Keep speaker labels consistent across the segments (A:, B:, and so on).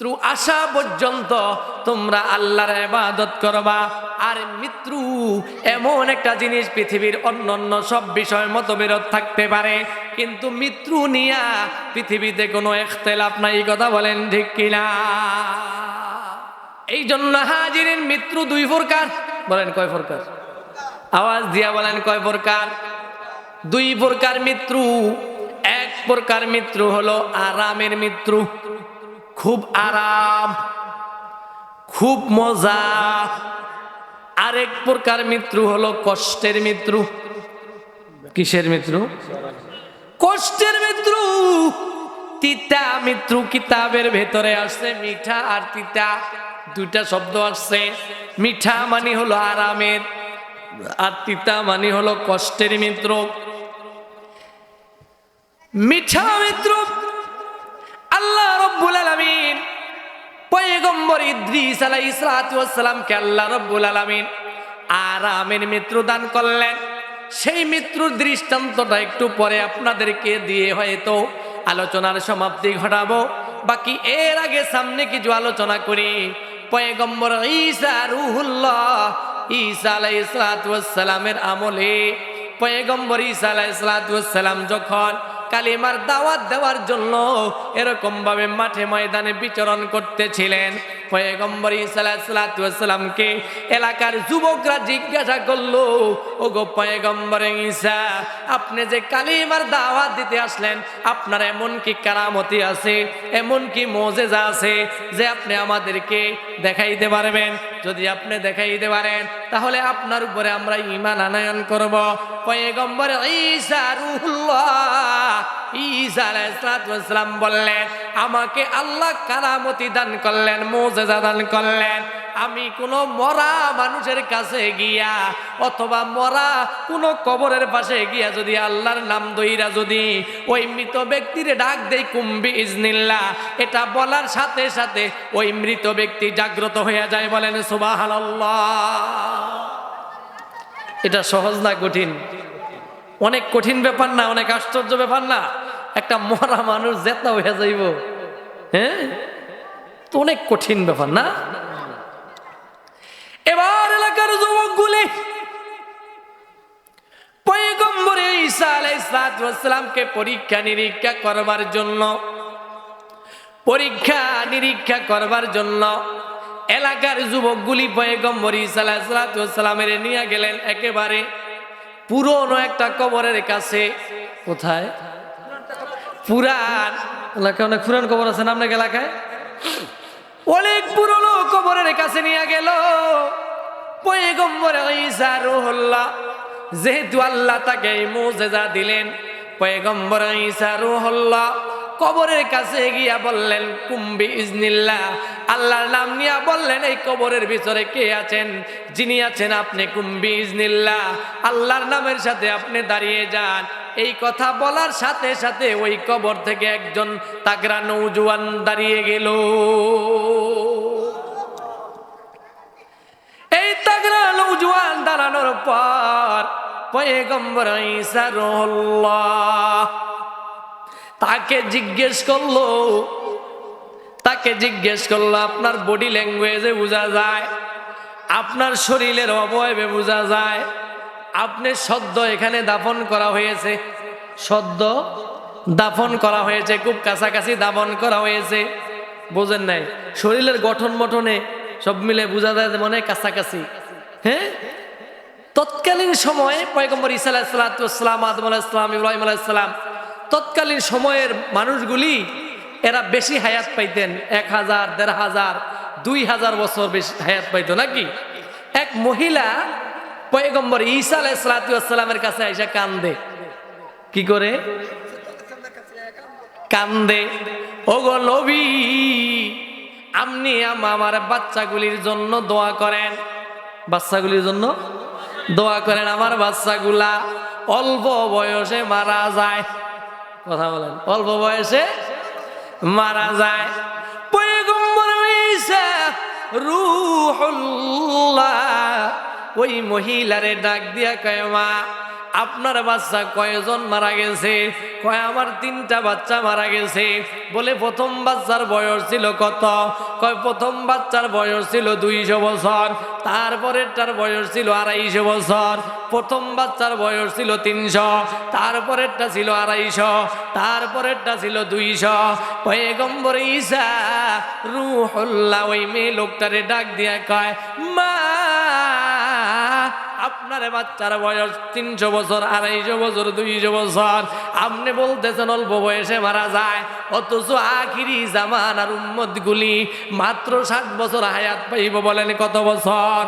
A: মৃত্যু আসা পর্যন্ত তোমরা আল্লাহর ইবাদত করবা। আর মৃত্যু এমন একটা জিনিস পৃথিবীর অন্য অন্য সব বিষয় মতবিরোধ থাকতে পারে। কিন্তু মৃত্যু নিয়া পৃথিবীতে কোনো এখতেলাফ নাই কথা বলেন ঠিক কিনা? এই জন্য হাজিরের মৃত্যু দুই প্রকার। বলেন কয় প্রকার? আওয়াজ দিয়া বলেন কয় প্রকার? দুই প্রকার মৃত্যু। এক প্রকার মৃত্যু হলো আরামের মৃত্যু। খুব আরাম, খুব মজা। আরেক প্রকার মৃত্যু হলো কষ্টের মৃত্যু। কিসের মৃত্যু? কষ্টের মৃত্যু। তিতা মৃত্যু কিতাবের ভেতরে আসছে, মিঠা আর তিতা। দুইটা শব্দ আসছে। মিঠা মানে হলো আরামের, আর তিতা মানে হলো কষ্টের মিত্র মিঠা মিত্র আল্লাহ রব্বুল আলামিন পয়গম্বর ইদ্রিস ওয়াস সালামকে আল্লাহ রব্বুল আলামিন আরামের মিত্র দান করলেন। সেই মিত্রর দৃষ্টান্তটা একটু পরে আপনাদেরকে দিয়ে হয়তো আলোচনার সমাপ্তি ঘটাবো। বাকি এর আগে সামনে কিছু আলোচনা করি। পয়গম্বর ঈসা রুহুল্লাহ ঈসা ওয়াস সালামের আমলে পয়গম্বর ঈসা ওয়াস সালাম যখন কালিমার দাওয়াত দেওয়ার জন্য এরকম ভাবে মাঠে ময়দানে বিচরণ করতেছিলেন। পয়গম্বর ইসালাতামকে এলাকার যুবকরা জিজ্ঞাসা করল ও গো পয়গম্বর ঈসা, আপনি যে কালিমার দাওয়াত দিতে আসলেন, আপনার এমন কি কারামতি আছে, এমন কি মোজেজা আছে যে আপনি আমাদেরকে দেখাইতে পারবেন? যদি আপনি দেখাইতে পারেন, তাহলে আপনার উপরে আমরা ইমান আনায়ন করব। পয়গম্বর ঈসা রুহুল্লাহ, ঈসা আলাইহিসসালাম বললেন, আমাকে আল্লাহ কারামতি দান করলেন, মোজেজা দান করলেন। আমি কোনো মরা মানুষের কাছে গিয়া অথবা মরা কোনো কবরের পাশে গিয়া যদি আল্লাহর নাম দইরা যদি ওই মৃত ব্যক্তির ডাক দেই কুম্বি ইজনিল্লা এটা বলার সাথে সাথে ওই মৃত ব্যক্তি জাগ্রত হয়ে যায় বলেন, সুবহানাল্লাহ। এটা সহজ না কঠিন? অনেক কঠিন ব্যাপার না, অনেক আশ্চর্য ব্যাপার না। একটা মরা মানুষ জেতা হয়ে যাইব। হ্যাঁ? তো অনেক কঠিন ব্যাপার না? এবার এলাকার ঈসা আলাইহিসসালামকে পরীক্ষা নিরীক্ষা করবার জন্য, পরীক্ষা নিরীক্ষা করবার জন্য এলাকার যুবকগুলি পয়গম্বর আলাইহিসসালামের নিয়ে গেলেন একেবারে পুরনো একটা কবরের কাছে। কোথায়? পুরান এলাকায় অনেক পুরান কবর আছে না আপনার এলাকায়? অনেক পুরনো কবরের কাছে নিয়ে গেল। পয়গম্বর ঈসা রুহুল্লাহ, যেহেতু আল্লাহ তাকে মুজেজা দিলেন, পয়গম্বর ঈসা রুহুল্লাহ কবরের কাছে গিয়া বললেন কুম্বি ইজনিল্লাহ আল্লাহর নাম নিয়া বললেন, এই কবরের ভিতরে কে আছেন? যিনি আছেন আপনি কুম্বি ইজনিল্লাহ আল্লাহর নামের সাথে আপনি দাঁড়িয়ে যান। এই কথা বলার সাথে সাথে ওই কবর থেকে একজন তাগরা নৌজওয়ান দাঁড়িয়ে গেল। এই তাগরা নৌজুয়ান দাঁড়ানোর পর পয়গম্বর ঈসা রুহুল্লাহ তাকে জিজ্ঞেস করল, তাকে জিজ্ঞেস করল, আপনার বডি ল্যাঙ্গুয়েজে বোঝা যায়, আপনার শরীরের অবয়বে বোঝা যায়, আপনি সদ্য এখানে দাফন করা হয়েছে, সদ্য দাফন করা হয়েছে, খুব কাছাকাছি দাফন করা হয়েছে, বোঝেন নাই, শরীরের গঠন মঠনে সব মিলে বোঝা যায় যে মনে কাছাকাছি হ্যাঁ? তৎকালীন সময়ে পয়গম্বর ইসা আলাহিসাল্লাম আদম আলাহিসাম ইব্রাহিম আলাহিসাল্লাম তৎকালীন সময়ের মানুষগুলি, এরা বেশি হায়াত পাইতেন, এক হাজার, দেড় হাজার, দুই হাজার বছর বেশি হায়াত পাইতো নাকি? এক মহিলা পয়গম্বর ঈসা আলাইসালামের কাছে আইসা কান্দে। কি করে? কান্দে। ওগো আপনি আম- আমার বাচ্চাগুলির জন্য দোয়া করেন। বাচ্চাগুলির জন্য? দোয়া করেন আমার বাচ্চাগুলা। অল্প বয়সে মারা যায়। কথা বলেন। অল্প বয়সে মারা যায়। রুহুল্লাহ। ওই মহিলারে ডাক দিয়া কয়, মা, আপনার বাচ্চা কয়জন মারা গেছে? কয়, আমার তিনটা বাচ্চা মারা গেছে। বলে, প্রথম বাচ্চার বয়স ছিল কত? কয়, প্রথম বাচ্চার বয়স ছিল দুইশো বছর। তারপরেরটার বয়স ছিল আড়াইশো বছর। প্রথম বাচ্চার বয়স ছিল তিনশো। তারপরেরটা ছিল আড়াইশো। তারপরেরটা ছিল দুইশো। পয়গম্বর ঈসা রুহুল্লাহ ওই মেয়ে লোকটারে ডাক দিয়া কয়, মা আপনার বাচ্চার বয়স তিনশো বছর, আড়াইশো বছর, দুইশো বছর। আপনি বলতেছেন অল্প বয়সে মারা যায়। অথচ আখিরি জামান আর উম্মত গুলি মাত্র সাত বছর হায়াত পাইব বলেন কত বছর?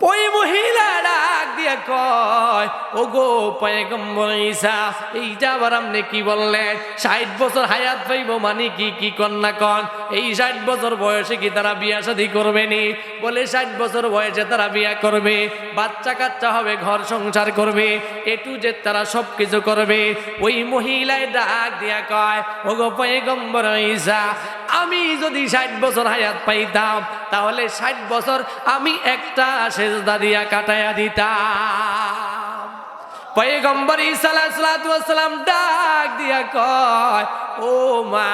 A: ওই মহিলা ডাক দিয়ে কয় ও গো পয়গম্বর ঈসা, এইটা আবার আপনি কি বললেন? ষাট বছর হায়াত পাইব মানে কি কি কন্যা কন? এই ষাট বছর বয়সে কি তারা বিয়া শাদী করবে নি? বলে ষাট বছর বয়সে তারা বিয়া করবে, বাচ্চা কাচ্চা হবে, ঘর সংসার করবে এটু যে তারা সব কিছু করবে। ওই মহিলায় ডাক দিয়া কয় ও গো পয়গম্বর ঈসা আমি যদি ষাট বছর হায়াত পাইতাম, তাহলে ষাট বছর আমি একটা সেজদা দিয়া কাটাইয়া দিতাম। পয়গম্বর ইসালাম ডাক দিয়া কয়, ও মা,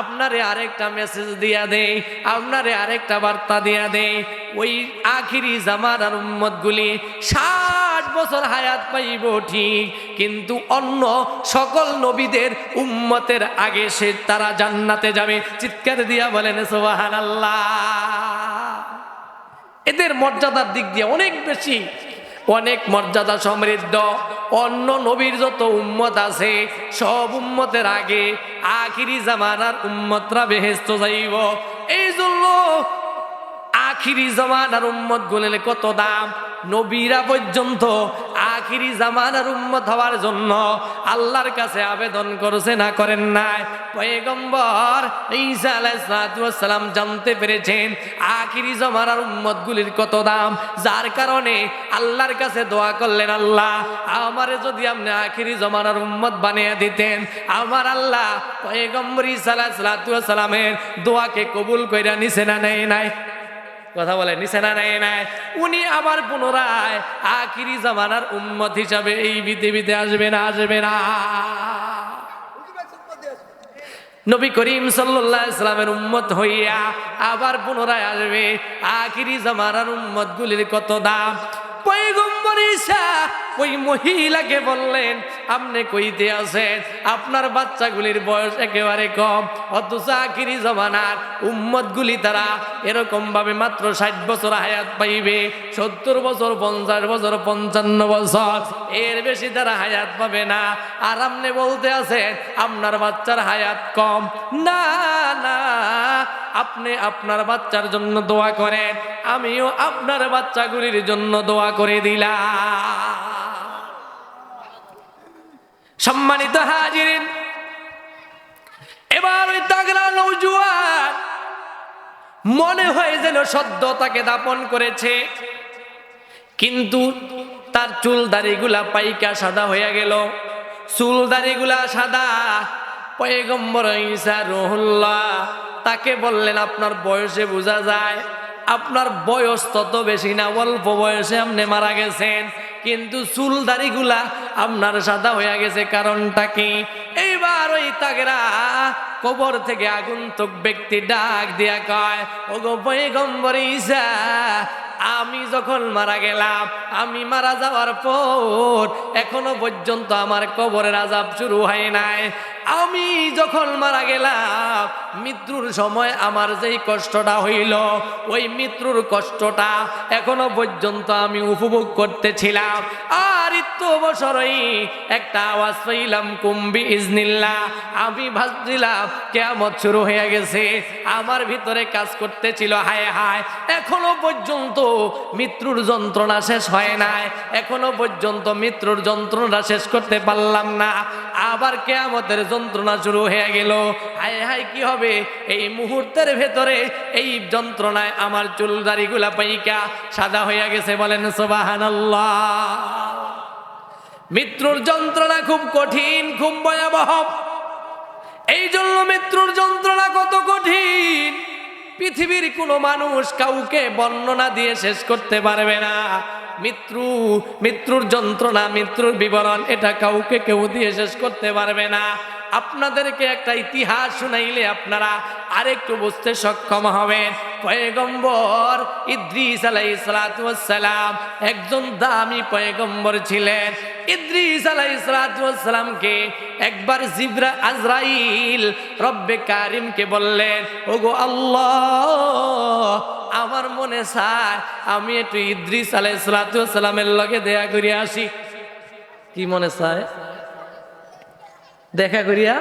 A: আপনারে আরেকটা মেসেজ দিয়া দেই, আপনারে আরেকটা বার্তা দিয়া দেই। ওই আখিরি জামানার উম্মত গুলি ষাট বছর হায়াত পাইব ঠিক, কিন্তু অন্য সকল নবীদের উম্মতের আগে সে তারা জান্নাতে যাবে। চিৎকার দিয়া বলেন সোহান আল্লাহ এদের মর্যাদার দিক দিয়ে অনেক বেশি অনেক মর্যাদা সমৃদ্ধ। অন্য নবীর যত উম্মত আছে, সব উম্মতের আগে আখিরি জামানার উম্মতরা বেহেস্ত যাইব। এই জন্য আখিরি জামানার উম্মত গুলেলে কত দাম? নবীরা পর্যন্ত আখিরি জামানার উম্মত হওয়ার জন্য আল্লাহর কাছে আবেদন করছে না করেন নাই? পয়গম্বর ঈসা আলাইসালাম জানতে পেরেছেন আখিরি জামানার উম্মত গুলির কত দাম। যার কারণে আল্লাহর কাছে দোয়া করলেন, আল্লাহ, আমারে যদি আপনি আখিরি জমানার উম্মত বানিয়ে দিতেন, আমার আল্লাহ পয়গম্বর ঈসা আলাইসালামের দোয়াকে কবুল কইরা নিছে না নেয় নাই? কথা বলে নিচে না নেয় নাই? উনি আবার পুনরায় আখিরি জামানার উম্মত হিসাবে এই পৃথিবীতে আসবে না আসবে না। নবী করিম সাল্লাহ ইসলামের উম্মত হইয়া আবার পুনরায় আসবে। আখিরি জামানার উম্মত গুলির কত দাম? ওই মহিলাকে বললেন, আপনি কইতে আছেন, আপনার বাচ্চাগুলির বয়স একেবারে কম। আখিরি জমানার উম্মত গুলি তারা এরকম ভাবে মাত্র ষাট বছর হায়াত পাইবে, সত্তর বছর, পঞ্চাশ বছর, পঞ্চান্ন বছর। এর বেশি তারা হায়াত পাবে না। আর আপনি বলতে আছেন, আপনার বাচ্চার হায়াত কম। না না, আপনি আপনার বাচ্চার জন্য দোয়া করেন, আমিও আপনার বাচ্চাগুলির জন্য দোয়া করে দিলাম। সম্মানিত হাজিরিন এবার ওই মনে হয় যেন সদ্য তাকে দাপন করেছে। কিন্তু তার চুল দাড়িগুলা পাইকা সাদা হয়ে গেল। চুল দাড়িগুলা সাদা। পয়গম্বর ঈসা রহুল্লাহ তাকে বললেন, আপনার বয়সে বোঝা যায়, আপনার বয়স তত বেশি না, অল্প বয়সে আপনি মারা গেছেন। কিন্তু চুল দাড়িগুলা আপনার সাদা হয়ে গেছে কারণটা কি? এইবার ওই তাগরা কবর থেকে আগন্তুক ব্যক্তি ডাক দিয়া কয় ও গো পৈগম্বর ঈসা, আমি যখন মারা গেলাম, আমি মারা যাওয়ার পর এখনও পর্যন্ত আমার কবরের আজাব শুরু হয় নাই। আমি যখন মারা গেলাম, মৃত্যুর সময় আমার যেই কষ্টটা হইল, ওই মৃত্যুর কষ্টটা এখনও পর্যন্ত আমি উপভোগ করতেছিলাম। আর ইত্য বছরই একটা আওয়াজ পাইলাম কুম্বি ইজনিল্লা আমি ভাবছিলাম কেমন শুরু হয়ে গেছে। আমার ভিতরে কাজ করতেছিল, হায় হায়। এখনও পর্যন্ত মৃত্যুর যন্ত্রণা শেষ হয় নাই। এখনও পর্যন্ত মৃত্যুর যন্ত্রণা শেষ করতে পারলাম না। আবার কেয়ামতের যন্ত্রণা শুরু হয়ে গেল। হায় হায়, কি হবে? এই মুহূর্তের ভেতরে এই যন্ত্রণায় আমার চুল দাড়িগুলা পাইকা সাদা হয়ে গেছে বলেন সোবাহানাল্লাহ। মৃত্যুর যন্ত্রণা খুব কঠিন, খুব ভয়াবহ। এই জন্য মৃত্যুর যন্ত্রণা কত কঠিন। পৃথিবীর কোনো মানুষ কাউকে বর্ণনা দিয়ে শেষ করতে পারবে না। মৃত্যু, মৃত্যুর যন্ত্রণা, মৃত্যুর বিবরণ এটা কাউকে কেউ দিয়ে শেষ করতে পারবে না। আপনাদেরকে একটা ইতিহাস শুনাইলে আপনারা আরেকটু বুঝতে সক্ষম হবেন। পয়গম্বর ইদ্রিস আলাইসালাম একজন দামি পয়গম্বর ছিলেন। ইদ্রিস আলাইসালামকে একবার জিব্রা আজরাইল রব্বে কারিমকে বললেন, ওগো আল্লাহ, আমার মনে চায় আমি একটু ইদ্রিস আলাইসালামের লগে দেয়া করে আসি। কি মনে চায়? দেখা করিয়া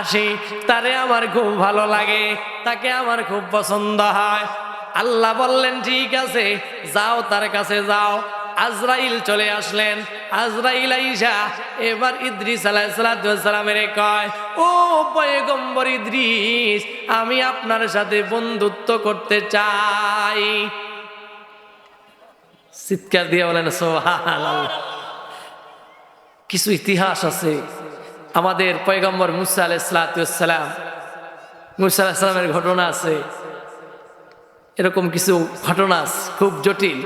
A: আসি। তারে আমার খুব ভালো লাগে, তাকে আমার খুব পছন্দ হয়। আল্লাহ বললেন, ঠিক আছে, যাও, তার কাছে যাও। আজরাইল চলে আসলেন। আজরাইল আইসা এবার ইদ্রিস আলাইসালামের কয়, ও পয়গম্বর ইদ্রিস, আমি আপনার সাথে বন্ধুত্ব করতে চাই। চিৎকার দিয়ে বলেন সোহান কিছু ইতিহাস আছে। আমাদের পয়গম্বর মুসা আলাইসালাম মুসা আলাহিসামের ঘটনা আছে। এরকম কিছু ঘটনা খুব জটিল।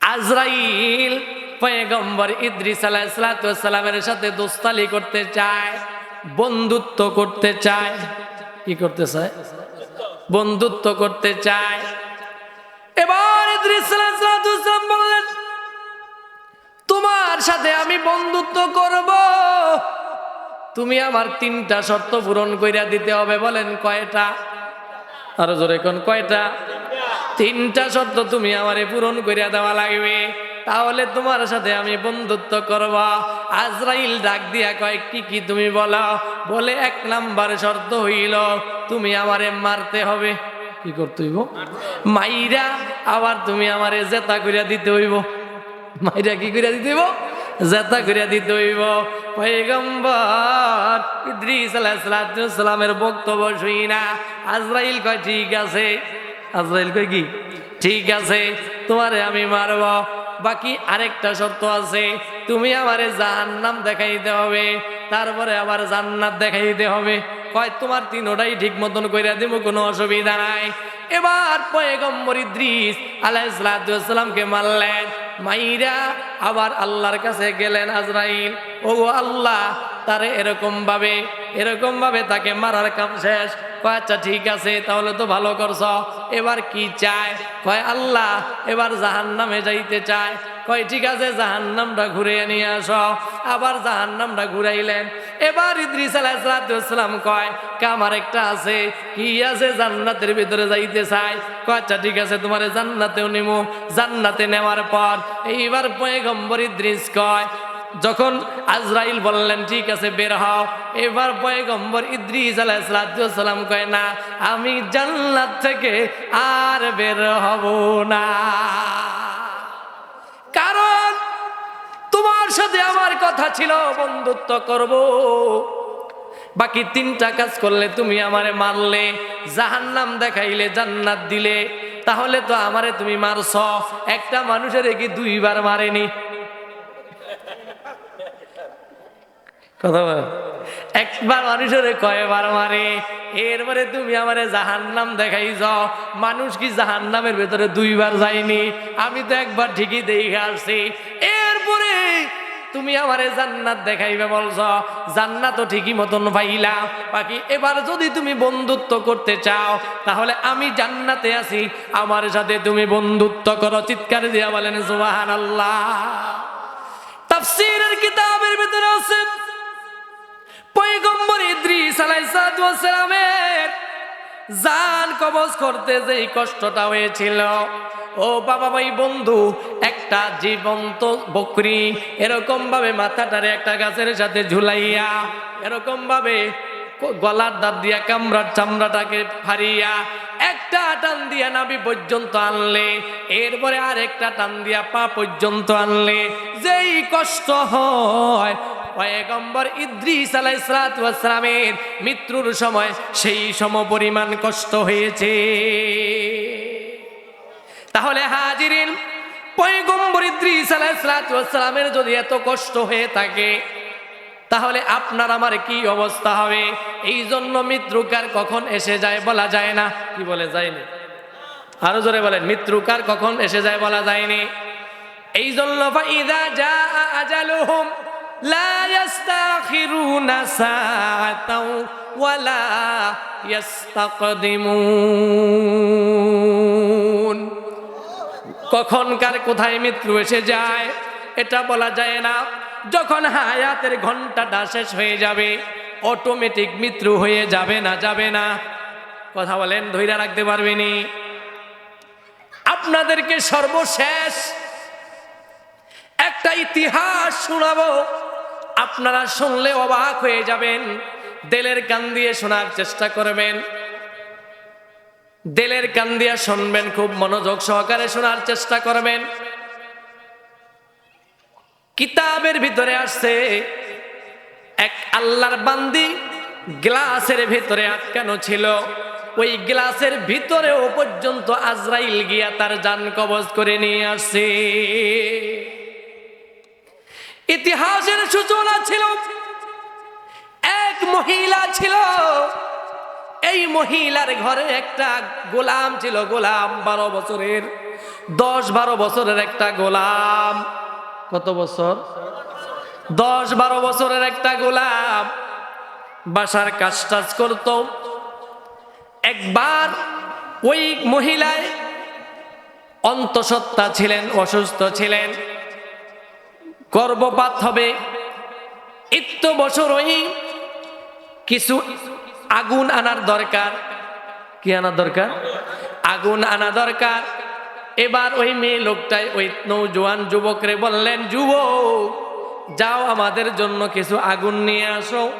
A: আজরাইল পয়গম্বর ইদ্রিস আলাইসালামের সাথে দোস্তালি করতে চায়, বন্ধুত্ব করতে চায়। কি করতে চায়? বন্ধুত্ব করতে চায়। এবার ইদ্রিস বললেন তোমার সাথে আমি বন্ধুত্ব করব। তুমি আমার তিনটা শর্ত পূরণ কইরা দিতে হবে, বলেন কয়টা? আরও জোরে কোন কয়টা? তিনটা শর্ত তুমি আমারে পূরণ করিয়া দেওয়া লাগবে। তাহলে তোমার সাথে আমি বন্ধুত্ব করব। আজরাইল ডাক দিয়া কয়েকটি কি তুমি বলো? বলে এক নাম্বার শর্ত হইল, তুমি আমারে মারতে হবে। কি করতে হইব? মাইরা আবার তুমি আমারে জেতা করিয়া দিতে হইব। মাইরা কি করিয়া দিতে জেতা করিয়া দিতে হইব। পয়গম্বর ইদ্রিস বক্তব্য শুই না। আজরাইল কয়, ঠিক আছে। আজরাইল কয় কি? ঠিক আছে, তোমারে আমি মারব। বাকি আরেকটা শর্ত আছে। তুমি আমারে জাহান্নাম দেখাইতে হবে। তারপরে আবার জান্নাত দেখাইতে হবে। কয়, তোমার তিনোটাই ঠিক মতন কইরা দিব, কোনো অসুবিধা নাই। এবার পয়গম্বর ইদ্রিস আলাইহিসসালামকে মারলেন। মাইরা আবার আল্লাহর কাছে গেলেন আজরাইল। ও আল্লাহ, তারে এরকম ভাবে এরকম ভাবে তাকে মারার কাম শেষ। আচ্ছা ঠিক আছে, তাহলে তো ভালো করছ। এবার কি চায়? কয়, আল্লাহ, এবার জাহান নামে যাইতে চায়। কয়, ঠিক আছে জাহান নামটা ঘুরে নিয়ে আস। আবার জাহান নামটা ঘুরাইলেন। এবার ইদ্রিস আলাইসালাম কয় কামার একটা আছে? কি আছে জান্নাতের ভিতরে যাইতে চাই আচ্ছা ঠিক আছে, তোমার জান্নাতেও নিমু। জান্নাতে নেওয়ার পর এইবার পয়গম্বর ইদ্রিস কয়, যখন আজরাইল বললেন, ঠিক আছে, বের হও। এবার পয়গম্বর ইদ্রিস আলাইসালাম কয়, না, আমি জান্নাত থেকে আর বের হব না। কারণ তোমার সাথে আমার কথা ছিল বন্ধুত্ব করব। বাকি তিনটা কাজ করলে তুমি আমারে মারলে, জাহান্নাম দেখাইলে, জান্নাত দিলে। তাহলে তো আমারে তুমি মারছ। একটা মানুষের কি দুইবার মারেনি? কথা একবার মানুষের কয়বার মারে, এরপরে তুমি আমারে জাহান্নাম দেখাই যাও মানুষ কি জাহান্নামের ভেতরে দুইবার যায়নি? আমি তো একবার ঠিকই দেখে আসছি। এরপরে তুমি আমারে জান্নাত দেখাইবে বলছ। জান্নাত ঠিকই মতন পাইলা। বাকি এবার যদি তুমি বন্ধুত্ব করতে চাও, তাহলে আমি জান্নাতে আছি। আমার সাথে তুমি বন্ধুত্ব করো। চিৎকার দিয়া বলেন, সুবহানাল্লাহ। তাফসীরের কিতাবের ভিতরে আছে জান কবজ করতে যেই কষ্টটা হয়েছিল, ও বাবা ভাই বন্ধু, একটা জীবন্ত বকরি এরকম ভাবে মাথাটারে একটা গাছের সাথে ঝুলাইয়া এরকম ভাবে গলার দাঁত দিয়া কামড়ার চামড়াটাকে ফারিয়া একটা টান দিয়া নাবি পর্যন্ত আনলে, এরপরে আর একটা টান দিয়া পা পর্যন্ত আনলে, যেই কষ্ট হয়। পয়গম্বর ইদ্রিস আলাইসালামের মৃত্যুর সময় সেই সম পরিমাণ কষ্ট হয়েছে। তাহলে হাজিরিন, পয়গম্বর ইদ্রিস আলাইসালামের যদি এত কষ্ট হয়ে থাকে, তাহলে আপনার আমার কি অবস্থা হবে? এই জন্য মৃত্যুকার কখন এসে যায় বলা যায় না। কি বলে, যায়নি? আরও জোরে বলেন মৃত্যু কার কখন এসে যায় বলা যায়নি। এই জন্য ফাইদা যা আজালুহুম লা ইস্তাখিরুনা সাআতাও ওয়ালা ইস্তাকদিমুন কখন কার কোথায় মৃত্যু এসে যায়, এটা বলা যায় না। যখন হায়াতের ঘন্টাটা শেষ হয়ে যাবে অটোমেটিক মৃত্যু হয়ে যাবে না যাবে না। কথা বলেন ধৈর্য রাখতে পারবেনি আপনাদেরকে সর্বশেষ একটা ইতিহাস শোনাবো। আপনারা শুনলে অবাক হয়ে যাবেন। দেলের কান দিয়ে শোনার চেষ্টা করবেন। দেলের কান দিয়ে শুনবেন, খুব মনোযোগ সহকারে শোনার চেষ্টা করবেন। কিতাবের ভিতরে আসছে এক আল্লাহর বান্দি গ্লাসের ভিতরে আটকানো ছিল। ওই গ্লাসের ভিতরেও পর্যন্ত আজরাইল গিয়া তার যান কবজ করে নিয়ে আসছে। ইতিহাসের সূচনা ছিল, এক মহিলা ছিল। এই মহিলার ঘরে একটা গোলাম ছিল, গোলাম বারো বছরের, দশ বারো বছরের একটা গোলাম। কত বছর? দশ বারো বছরের একটা গোলাম বাসার কাজ টাজ করত। একবার ওই মহিলায় অন্তঃসত্ত্বা ছিলেন, অসুস্থ ছিলেন, গর্ভপাত হবে। ইত্য বছর ওই কিছু আগুন আনার দরকার। কি আনার দরকার? আগুন আনা দরকার। এবার ওই মেয়ে লোকটাই ওই নৌ নৌজোয়ান যুবকরে বললেন, যুবক যাও আমাদের জন্য কিছু আগুন নিয়ে আসো।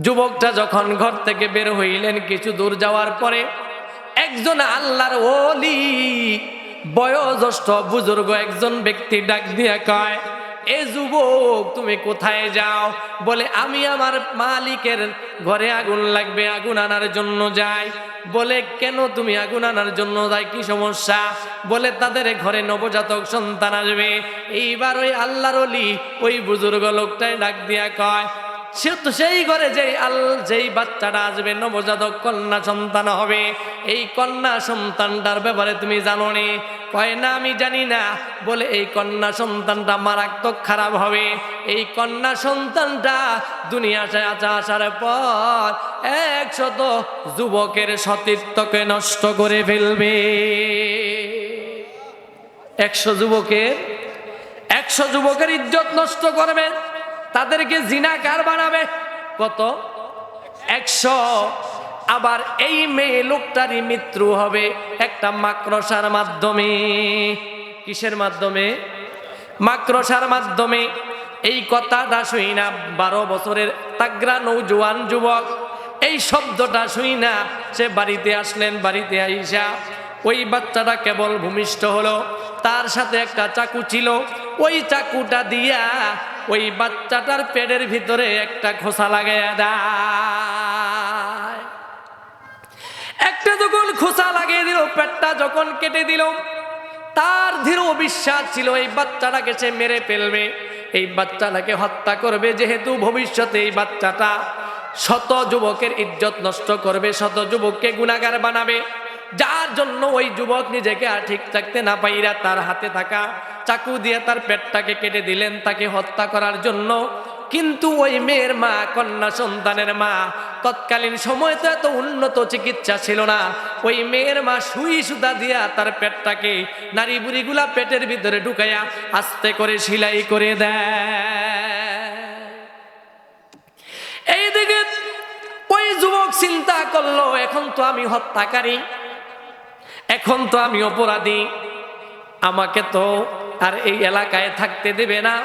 A: যুবকটা যখন ঘর থেকে বের হইলেন কিছু দূর যাওয়ার পরে, একজন আল্লাহর ওলি, বয়োজ্যেষ্ঠ বুজুর্গ একজন ব্যক্তি ডাক দিয়ে কয় এ যুবক, তুমি কোথায় যাও? বলে, আমি আমার মালিকের ঘরে আগুন লাগবে, আগুন আনার জন্য যাই। বলে, কেন তুমি আগুন আনার জন্য যাই? কি সমস্যা? বলে, তাদের ঘরে নবজাতক সন্তান আসবে। এইবার ওই আল্লাহর অলি ওই বুজুর্গ লোকটাই ডাক দিয়া কয় সে তো সেই ঘরে যেই আল, যেই বাচ্চাটা আসবে, নবজাতক কন্যা সন্তান হবে। এই কন্যা সন্তানটার ব্যাপারে তুমি জানো নি? কয়, না, আমি জানি না। বলে এই কন্যা সন্তানটা মারাত্মক খারাপ হবে। এই কন্যা সন্তানটা দুনিয়াতে আসা আসার পর একশত যুবকের সতীর্থকে নষ্ট করে ফেলবে। একশো যুবকের একশো যুবকের ইজ্জত নষ্ট করবে। তাদেরকে জিনাকার বানাবে। কত? একশো। আবার এই মেয়ে লোকটারই মৃত্যু হবে একটা মাক্রসার মাধ্যমে। কিসের মাধ্যমে? মাক্রসার মাধ্যমে। এই কথাটা শুই না, বারো বছরের তাগরা নৌজোয়ান যুবক। এই শব্দটা শুই না, সে বাড়িতে আসলেন, বাড়িতে আইসা। ওই বাচ্চাটা কেবল ভূমিষ্ঠ হলো, তার সাথে একটা চাকু ছিল। ওই চাকুটা দিয়া ওই বাচ্চাটার পেটের ভিতরে একটা খোসা লাগাইয়া দেয়। একটা যখন খোসা লাগিয়ে দিল, পেটটা যখন কেটে দিল, তার দৃঢ় বিশ্বাস ছিল এই বাচ্চাটাকে সে মেরে ফেলবে। এই বাচ্চাটাকে হত্যা করবে, যেহেতু ভবিষ্যতে এই বাচ্চাটা শত যুবকের ইজ্জত নষ্ট করবে, শত যুবককে গুণাগার বানাবে। যার জন্য ওই যুবক নিজেকে আর ঠিক থাকতে না পাইরা তার হাতে থাকা চাকু দিয়ে তার পেটটাকে কেটে দিলেন, তাকে হত্যা করার জন্য। কিন্তু ওই মেয়ের মা, কন্যা সন্তানের মা, তৎকালীন সময় তো এত উন্নত চিকিৎসা ছিল না। ওই মেয়ের মা সুই সুতা দিয়া তার পেটটাকে নারী বুড়িগুলা পেটের ভিতরে ঢুকাইয়া আস্তে করে সিলাই করে দেয়। এইদিকে ওই যুবক চিন্তা করল, এখন তো আমি হত্যাকারী, এখন তো আমি অপরাধী, আমাকে তো আর এই এলাকায় থাকতে দেবে না।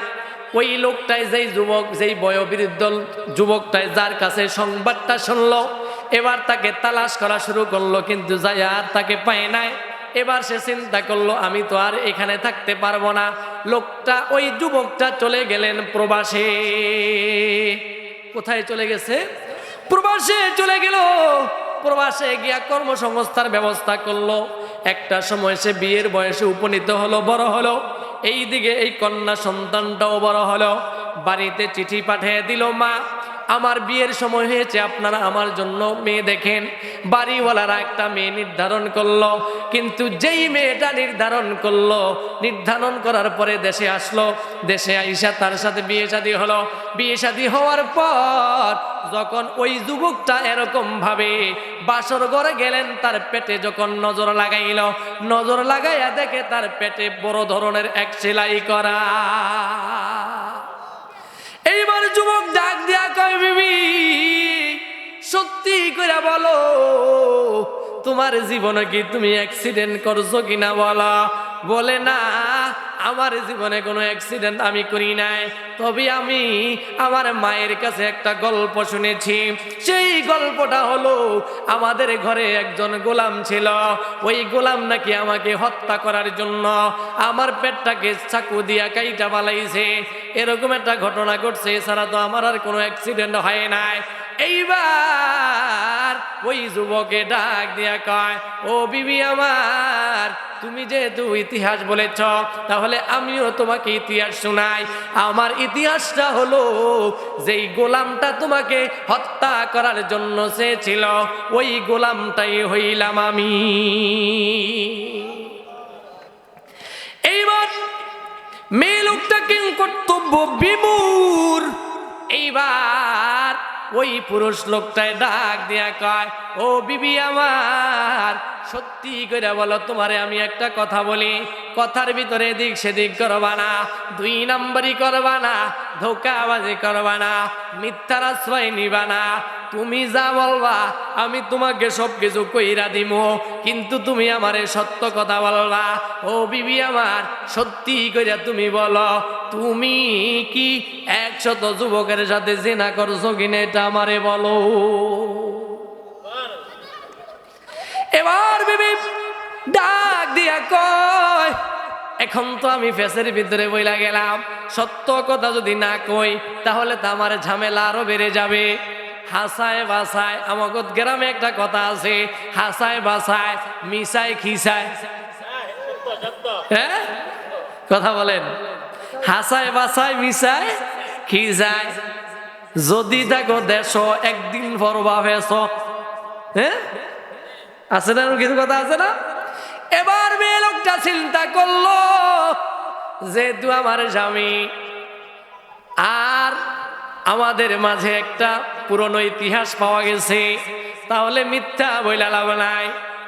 A: ওই লোকটাই যেই যুবক, যেই বয়োবৃদ্ধ যুবকটাই যার কাছে সংবাদটা শুনল, এবার তাকে তালাশ করা শুরু করল, কিন্তু যাই আর তাকে পায় নাই। এবার সে চিন্তা করল, আমি তো আর এখানে থাকতে পারব না। লোকটা, ওই যুবকটা চলে গেলেন প্রবাসে। কোথায় চলে গেছে? প্রবাসে চলে গেল। প্রবাসে গিয়া কর্মসংস্থার ব্যবস্থা করল। একটা সময় সে বিয়ের বয়সে উপনীত হলো, বড় হলো। এই দিকে এই কন্যা সন্তানটাও বড় হলো। বাড়িতে চিঠি পাঠিয়ে দিল মা। আমার বিয়ের সময় হয়েছে, আপনারা আমার জন্য মেয়ে দেখেন। বাড়িওয়ালারা একটা মেয়ে নির্ধারণ করল, কিন্তু যেই মেয়েটা নির্ধারণ করল, নির্ধারণ করার পরে দেশে আসলো। দেশে আইসা তার সাথে বিয়ে শাদী হলো। বিয়ে শাদী হওয়ার পর যখন ওই যুবকটা এরকম ভাবে বাসর ঘরে গেলেন, তার পেটে যখন নজর লাগাইল, নজর লাগাইয়া দেখে তার পেটে বড় ধরনের এক সেলাই করা। এইবার যুবক ডাক দিয়া কয়, বিবি, সত্যি করে বলো, তোমার জীবনে কি তুমি অ্যাক্সিডেন্ট করছ কিনা বলো? বলে, না, আমার জীবনে কোনো অ্যাক্সিডেন্ট আমি করি নাই। তবে আমি আমার মায়ের কাছে একটা গল্প শুনেছি। সেই গল্পটা হলো, আমাদের ঘরে একজন গোলাম ছিল। ওই গোলাম নাকি আমাকে হত্যা করার জন্য আমার পেটটাকে চাকু দিয়া কাইটা বালাইছে। এরকম একটা ঘটনা ঘটছে, এছাড়া তো আমার আর কোনো অ্যাক্সিডেন্ট হয় নাই। এইবার ওই যুবকে ডাক দিয়া কয়, ও বিবি আমার, তুমি যেহেতু ইতিহাস বলেছ, তাহলে আমিও তোমাকে ইতিহাস শোনাই। আমার ইতিহাসটা হলো যেই গোলামটা তোমাকে হত্যা করার জন্য চেয়েছিল ওই গোলামটাই হইলাম আমি। এইবার মেয়ে লোকটা কেন কর্তব্য বিমূর। এইবার ওই পুরুষ লোকটায় ডাক দিয়া কয়, ও বিবি আমার, সত্যি করে বলো, তোমারে আমি একটা কথা বলি। কথার ভিতরে এদিক সেদিক করবা না, দুই নম্বরই করবা না, ধোকাবাজি করবা না, মিথ্যার আশ্রয় নিবা না তুমি যা বলবা, আমি তোমাকে সব কিছু কইরা দিব কিন্তু তুমি আমারে সত্য কথা বলবা। ও বিবি আমার, সত্যি কইরা তুমি বলো, তুমি কি একশত যুবকের সাথে জেনা করছ কিনা এটা আমারে বলো। এবার বিবি ডাক দিয়া কয়, এখন তো আমি ফেসের ভিতরে বইলা গেলাম। সত্য কথা যদি না কই, তাহলে তো আমার ঝামেলা আরও বেড়ে যাবে। হাসায় বাসায় আমাগত গ্রামে একটা কথা আছে, হাসায় বাসায় মিসায় খিসায়। হ্যাঁ? কথা বলেন। হাসায় বাসায় মিসায় খিসায়। যদি দেখো দেশ, একদিন পরবা ফেস হ্যাঁ? আছে না কিছু কথা আছে না? এবার মেয়ে লোকটা চিন্তা করল, যেহেতু আমার স্বামী, আর আমাদের মাঝে একটা পুরনো ইতিহাস পাওয়া গেছে। তাহলে মিথ্যা বইলা লাভ নাই।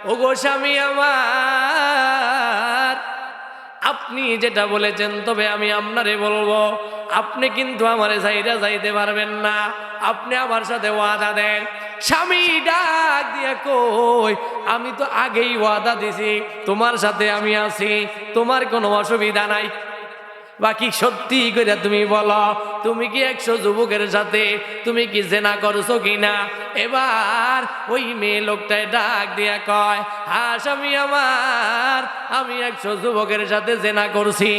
A: ও গো স্বামী আমার, আপনি যেটা বলেছেন তবে আমি আপনারে বলব, আপনি কিন্তু আমারে যাইরা যাইতে পারবেন না। আপনি আমার সাথে ওয়াদা দেন। স্বামী ডাক দিয়ে কই, আমি তো আগেই ওয়াদা দিছি, তোমার সাথে আমি আছি, তোমার কোনো অসুবিধা নাই। বাকি সত্যি করে তুমি বলো, তুমি কি একশো যুবকের সাথে, তুমি কি জেনা করছ কিনা? এবার ওই মেয়ে লোকটায় ডাক দিয়া কয়, হাস আমি আমার, আমি একশো যুবকের সাথে জেনা করছি,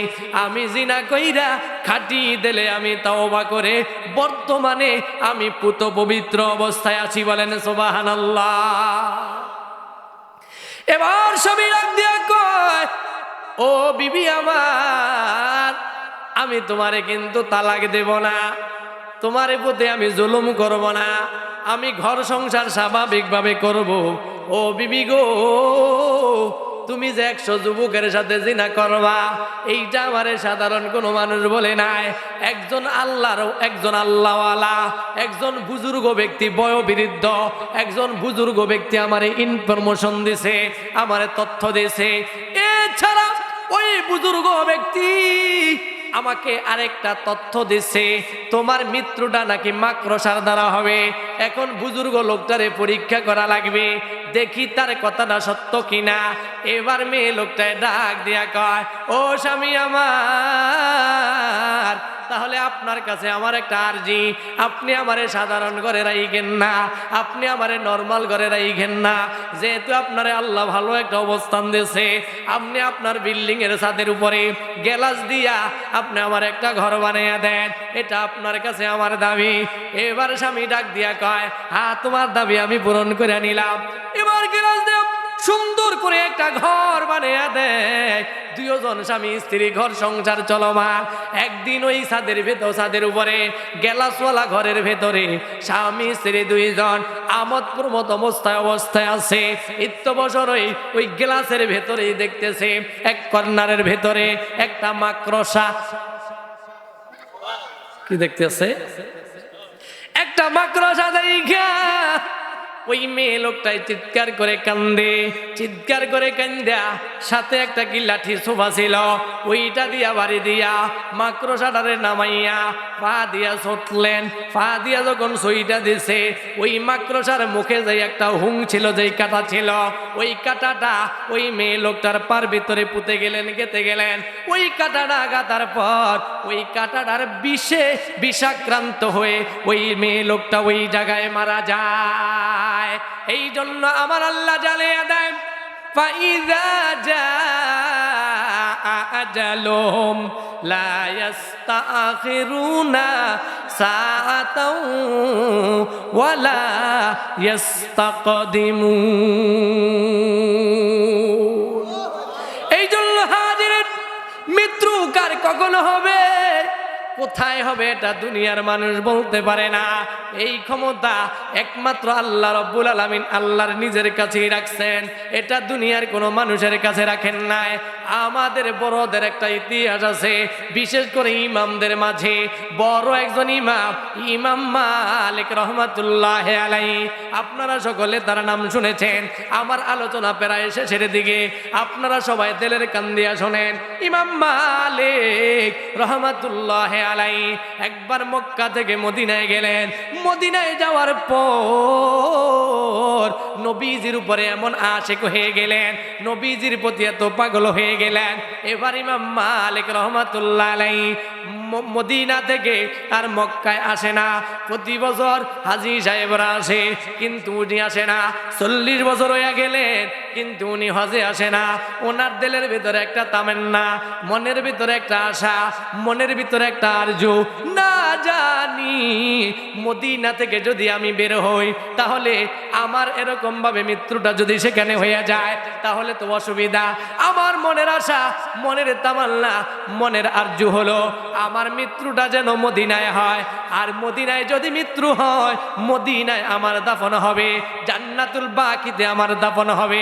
A: আমি জিনা কইরা খাটি দিলে আমি তাওবা করে বর্তমানে আমি পুত পবিত্র অবস্থায় আছি বলেন সোবাহান এবার সবই ডাক দিয়া কয় ও বিবি আমার, আমি তোমারে কিন্তু তালাক দেব না। তোমারে প্রতি আমি জুলুম করব না। আমি ঘর সংসার স্বাভাবিকভাবে করব। ও বিবি গো, তুমি যে একশো যুবকের সাথে জিনা করবা, এইটা আমারে সাধারণ কোনো মানুষ বলে নাই। একজন আল্লাহর, একজন আল্লাহওয়ালা, একজন বুজুর্গ ব্যক্তি বয়োবৃদ্ধ, একজন বুজুর্গ ব্যক্তি আমারে ইনফরমেশন দিছে, আমারে তথ্য দিছে। এছাড়া ওই বুজুর্গ ব্যক্তি আমাকে আরেকটা তথ্য দিছে, তোমার মৃত্যুটা নাকি মাক্রসার দ্বারা হবে। এখন বুজুর্গ লোকটারে পরীক্ষা করা লাগবে, দেখি তার কথাটা সত্য কিনা। এবার মেয়ে লোকটায় ডাক দিয়া কয়, ও স্বামী আমার তাহলে আপনার কাছে আমার একটা আর্জি। আপনি আমারে সাধারণ ঘরে রাইখেন না। আপনি আমারে নর্মাল ঘরে রাইখেন না। যেহেতু আপনারে আল্লাহ ভালো একটা অবস্থান দিয়েছে, আপনি আপনার বিল্ডিং এর ছাদের উপরে গ্যালাস দিয়া আপনি আমার একটা ঘর বানিয়ে দেন। এটা আপনার কাছে আমার দাবি। এবার স্বামী ডাক দিয়া কয় হ্যাঁ তোমার দাবি আমি পূরণ করে নিলাম। এবার গ্যালাস দেব সুন্দর করে একটা ঘর বানিয়ে দেয়। দুজন স্বামী, স্ত্রী, ঘর সংসার চলমান। একদিন ওই ছাদের ভেতর, ছাদের উপরে, গেলাসওয়ালা ঘরের ভেতরে স্বামী, স্ত্রী দুইজন আমদ প্রমত অবস্থায় অবস্থায় আছে। ইত্য বছর ওই ওই গ্লাসের ভেতরেই দেখতেছে, এক কর্নারের ভেতরে একটা মাকড়সা। কি দেখতেছে? একটা মাকড়সা দেখা ওই মেয়ে লোকটাই চিৎকার করে কান্দে, চিৎকার করে কান্দা, সাথে একটা কি লাঠি সোফা ছিল। ওইটা দিয়া বাড়ি দিয়া মাকড়সাটারে নামাইয়া পা দিয়া ছটলেন। পা দিয়া যখন সইটা দিছে, ওই মাকড়সার মুখে যে একটা হুং ছিল, যেই কাটা ছিল, ওই কাটাটা ওই মেয়ে লোকটার পার ভিতরে পুঁতে গেলেন গেতে গেলেন। ওই কাটাটা গাতার পর, ওই কাটাটার বিষে বিষাক্রান্ত হয়ে ওই মেয়ে লোকটা ওই জায়গায় মারা যায়। এই জন্য আমার আল্লাহ জ্বালিয়ে দেন ফাইদা جاء أجلهم لا يستأخرون ساعة ولا يستقدمون এই জন্য হাজিরের মৃত্যু কার কখনো হবে কোথায় হবে এটা দুনিয়ার মানুষ বলতে পারে না। এই ক্ষমতা একমাত্র আল্লাহ রব্বুল আলমিন আল্লাহর নিজের কাছেই রাখছেন। এটা দুনিয়ার কোনো মানুষের কাছে রাখেন নাই। আমাদের বড়দের একটা ইতিহাস আছে, বিশেষ করে ইমামদের মাঝে। বড় একজন ইমাম ইমাম মালিক রহমাতুল্লাহ আলাই আপনারা সকলে তার নাম শুনেছেন, আমার আলোচনা প্রায় শেষের দিকে। আপনারা সবাই তেলের কান্দিয়া শোনেন, ইমাম মালিক রহমাতুল্লাহ আলাই একবার মক্কা থেকে মদিনায় গেলেন। মদিনায় যাওয়ার পর নবীজির উপরে এমন আশেক হয়ে গেলেন। নবীজির প্রতি এত পাগল হয়ে গেলেন। এবার ইমাম মালিক রহমতুল্লাহ মদিনা থেকে আর মক্কায় আসে না। প্রতি বছর হাজি সাহেবরা আসে, কিন্তু উনি আসে না। চল্লিশ বছর হয়ে গেলেন কিন্তু উনি হজে আসে না। ওনার দিলের ভিতরে একটা তামেন্না, মনের ভিতরে একটা আশা, মনের ভিতরে একটা আরজু। না জানি, মদিনা থেকে যদি আমি বের হই, তাহলে আমার এরকম ভাবে মৃত্যুটা যদি সেখানে হয়ে যায়, তাহলে তো অসুবিধা। আমার মনের আশা, মনের তামান্না, মনের আরজু হলো আমার মৃত্যুটা যেন মদিনায় হয়। আর মদিনায় যদি মৃত্যু হয়, মদিনায় আমার দাফন হবে, জান্নাতুল বাকিতে আমার দাফন হবে।